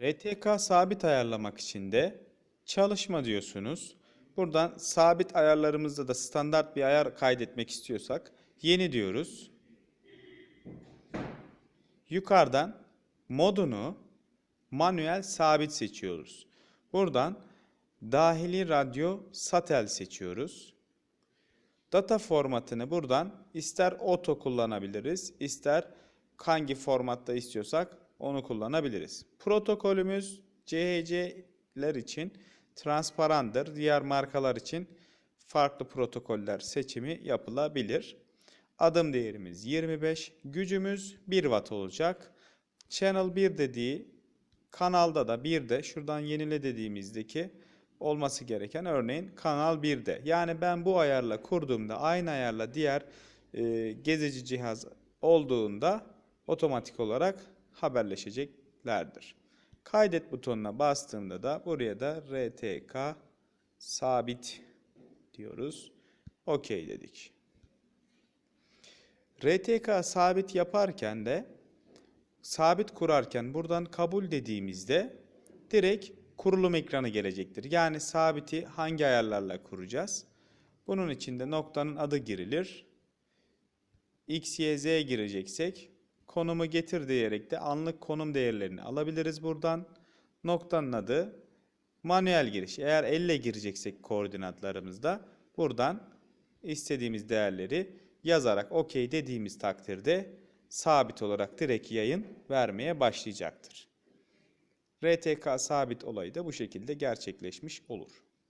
RTK sabit ayarlamak için de çalışma diyorsunuz. Buradan sabit ayarlarımızda da standart bir ayar kaydetmek istiyorsak yeni diyoruz. Yukarıdan modunu manuel sabit seçiyoruz. Buradan dahili radyo satel seçiyoruz. Data formatını buradan ister auto kullanabiliriz, ister hangi formatta istiyorsak onu kullanabiliriz. Protokolümüz CHC'ler için transparandır. Diğer markalar için farklı protokoller seçimi yapılabilir. Adım değerimiz 25, gücümüz 1 watt olacak. Channel 1 dediği kanalda da bir de şuradan yenile dediğimizdeki olması gereken örneğin kanal 1'de. Yani ben bu ayarla kurduğumda aynı ayarla diğer e, gezici cihaz olduğunda otomatik olarak haberleşeceklerdir. Kaydet butonuna bastığımda da buraya da RTK sabit diyoruz. OK dedik. RTK sabit yaparken de sabit kurarken buradan kabul dediğimizde direkt kurulum ekranı gelecektir. Yani sabiti hangi ayarlarla kuracağız? Bunun için de noktanın adı girilir. X, Y, Z gireceksek konumu getir diyerek de anlık konum değerlerini alabiliriz buradan. Noktanın adı manuel giriş. Eğer elle gireceksek koordinatlarımızda buradan istediğimiz değerleri yazarak OK dediğimiz takdirde sabit olarak direkt yayın vermeye başlayacaktır. RTK sabit olayı da bu şekilde gerçekleşmiş olur.